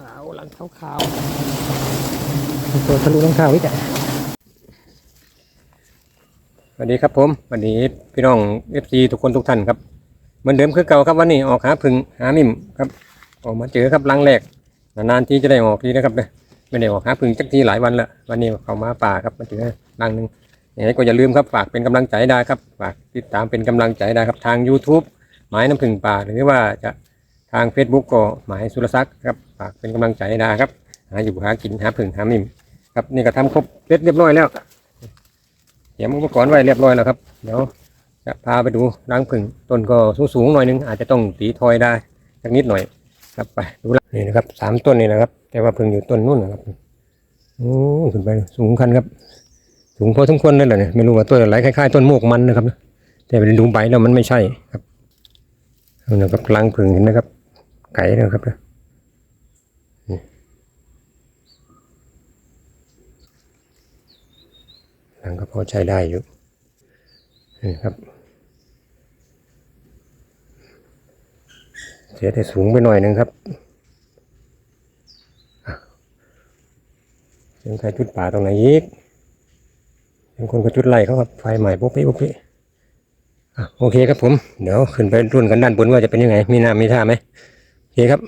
ลังขาวๆหลังขาวขาวๆตัวทะลุหลังขาวอีกอะสวัสดีครับผมวันนี้พี่น้องเอฟซีทุกคนทุกท่านครับเหมือนเดิมคือเก่าครับวันนี้ออกหาพึ่งหามิ่มครับ ออกมาเจอครับลังแรกนานๆที่จะได้ออกทีนะครับเนี่ยไม่ได้ออกหาพึ่งจักทีหลายวันละวันนี้เข้ามาป่าครับมาเจอลังหนึ่งอยังไงก็อย่าลืมครับฝากเป็นกำลังใจได้ครับฝากติดตามเป็นกำลังใจได้ครับทาง YouTube หมายน้ำพึ่งป่าหรือว่าจะ ทาง Facebook ก็หมายสุรศักดิ์ครับฝากเป็นกำลังใจได้ครับหาอยู่หากินหาพึ่งหามิ่มครับนี่ก็ทำครบเสร็จเรียบร้อยแล้วเตรียมอุปกรณ์ไว้เรียบร้อยแล้วครับเดี๋ยวจะพาไปดูรังผึ่งต้นก็สูงๆหน่อยนึงอาจจะต้องตีทอยได้สักนิดหน่อย ครับไปดูนี่นะครับสามต้นนี่นะครับ แต่ว่าผึ่งอยู่ต้นนู่นนะครับโอ้ขึ้นไปสูงคันครับ สูงพอสมควรเลยแหละเนี่ยไม่รู้ว่าต้นอะไรคล้ายๆต้นโมกมันนะครับนะแต่ไปดูใบแล้วมันไม่ใช่ครับนะครับรังผึ่งเห็นไหมครับ ไก่นะครับนะนี่รังก็พอใช้ได้อยู่นี่ครับ เสียแต่สูงไปหน่อยนึงครับอะเสียงใครจุดป่าตรงไหนอีกเสียงคนก็จุดไล่เขาครับไฟใหม่ปุ๊บปิ๊บปุ๊บปิ๊บอ่โอเคครับผม เดี๋ยวขึ้นไปรุ่นกันด้านบนว่าจะเป็นยังไง มีน้ำมีท่าไหม โอเคครับ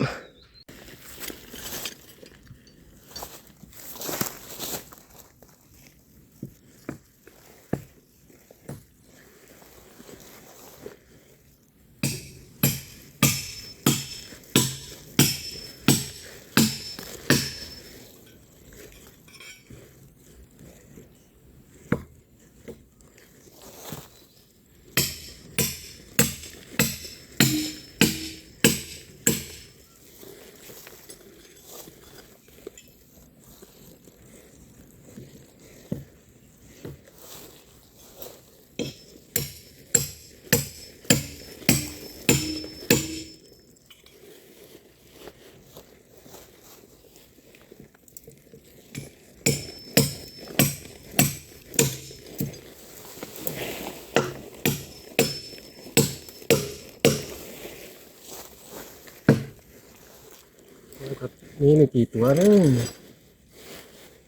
นี่มีกี่ตัวเนี่ย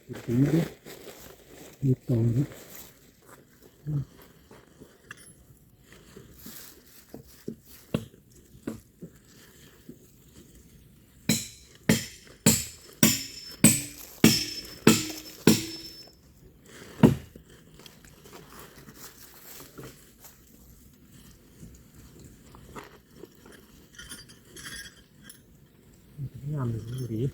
กี่ตัวนี่ยมีตัวนะ งามเลย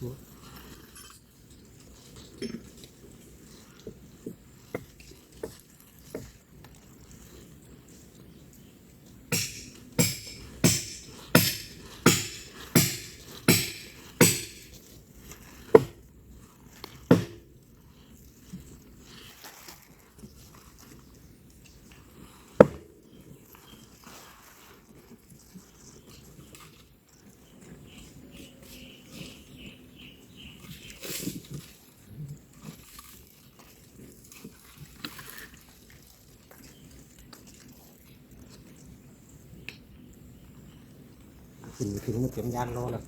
ดี ลูกมันสิถึงถึงมาเตรียมยานรอแล้ว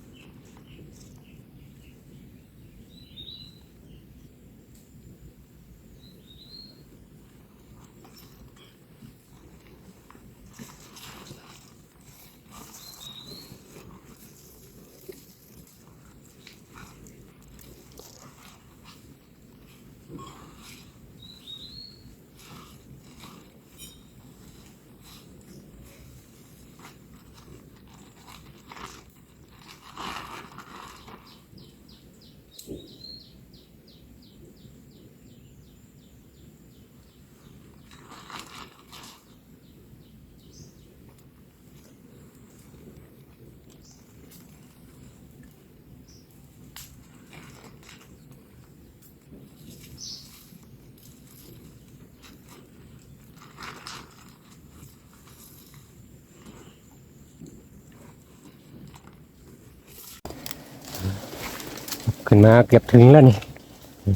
ขึ้นมาเกือบถึงแล้วนี่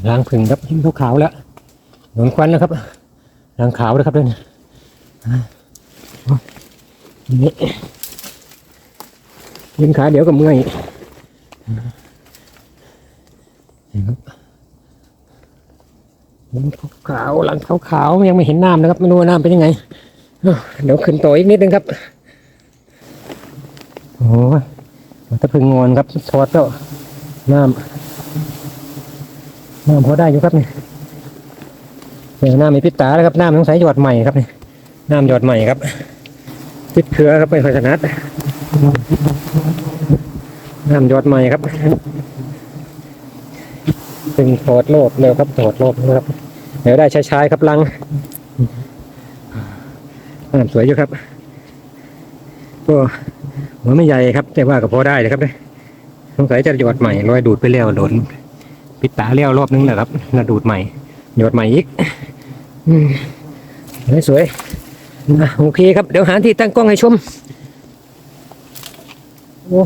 ล้างผึ่งครับหินขาวแล้วหนุนควันแล้วครับล้างขาวแล้วครับเด้านนี่ยืนขาเดี๋ยวกับเมื่อยเห็นครับหินขาวหลังขาวๆยังไม่เห็นน้ำนะครับไม่รู้ว่าน้ำเป็นยังไงเดี๋ยวขึ้นต่ออีกนิดนึงครับโอ้ยมันตะพึงงอนครับทอดแล้วน้ำ น้ำพอได้อยู่ครับนี่เนี่ยน้ำมีพิษตาแล้วครับน้ำต้องใช้หยอดใหม่ครับนี่น้ำหยอดใหม่ครับพิษเชื้อครับไม่ค่อยถนัดน้ำหยอดใหม่ครับถึงถอดโลบเร็วครับถอดโลบนะครับเดี๋ยวได้ใช้ๆครับลังน้ำสวยอยู่ครับก็หัวไม่ใหญ่ครับ แต่ว่าก็พอได้เลยครับเนี่ยสงสัยจะหยอดใหม่รอยดูดไปแล้วโดน ปิดตาเลี้ยวรอบนึงแหละครับแล้วดูดใหม่หยดใหม่อีกอสวยนะโอเคครับ เดี๋ยวหาที่ตั้งกล้องให้ชมโอ้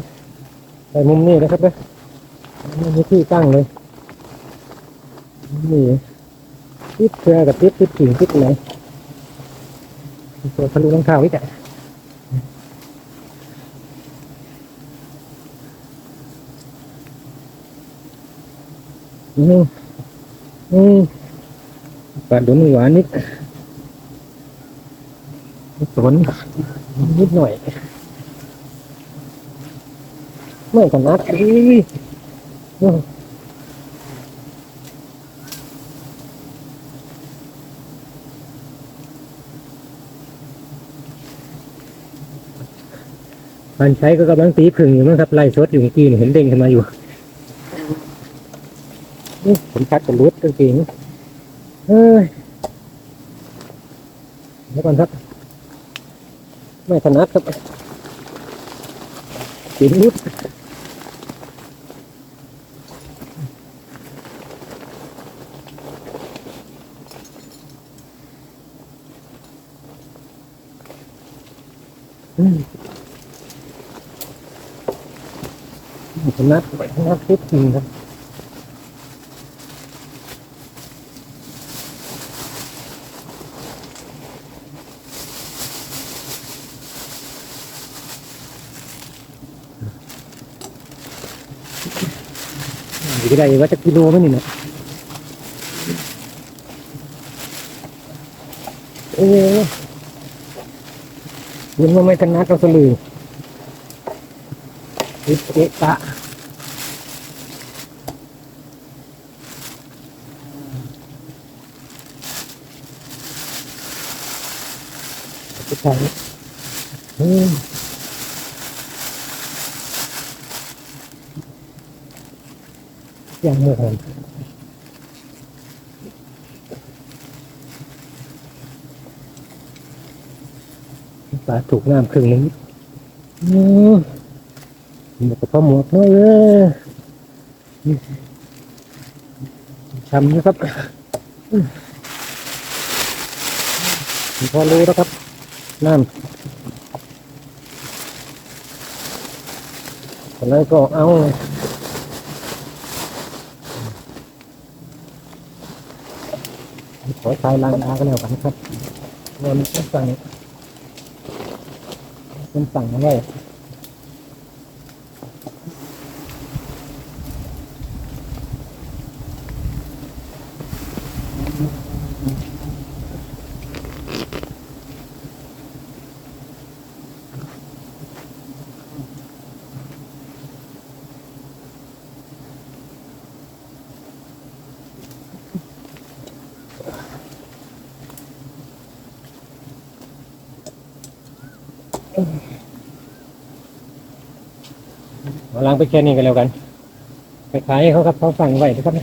ไปมุมนี้นะครับเนี่ยไม่มีที่ตั้งเลยนี่ติดเชือกับติดติดกิ่งติดอะไรตัวทะลุรองเท้าอีกอะ อืมอืมปลาดุนหวานนิดสนนิดหน่อยไม่ขนาดนี้อืมปันใช้ก็กำลังตีผึ่งอยู่มั้งครับไล่สดอยู่เมื่อกี้นี่เห็นเด้งขึ้นมาอยู่นี่ ผมคัดกับรุดกางเกงเฮ้ยเดี๋ยวก่อนครับ ไม่ถนัดครับกินรุดอืมถนัดถนัดคิดจริงครับ อยู่ที่ใดว่าจะกิโลไหมนี่เนะเออยังไม่ถนัดเราสลืออิเอะตะไปใส่อืม ย่างเมื่อนปลาถูกน้ำครึ่งนึงหมวกกับพ่อหมวกน้อยเออช้ำนะครับพอรู้แล้วครับน้ำอะไรก็เอา ขอชายล้างอาก็แล้วกันครับเงินต้องสั่งเป็นสั่งมาไว้ มาล้างไปแค่นี้กันแล้วกัน ไปขายให้เขาครับเขาสั่งไว้นะครับ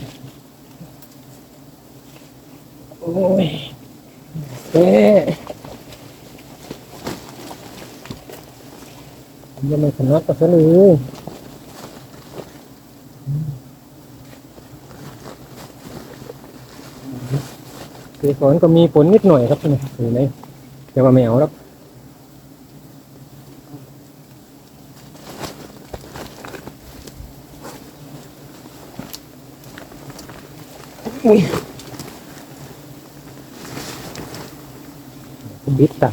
โอ้ยเอ๊ะยังไม่ขนาดก็ซะเลยเกสรก็มีผลนิดหน่อยครับนี่เห็นไหมแต่ว่าไม่เอาแล้ว อุ้ยบิดตา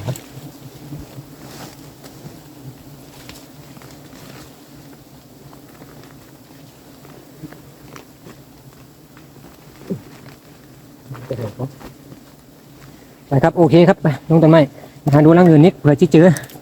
ไปครับ โอเคครับ ไปลงต้นไม้หาดูรังอื่นนิดเผื่อจะเจอไป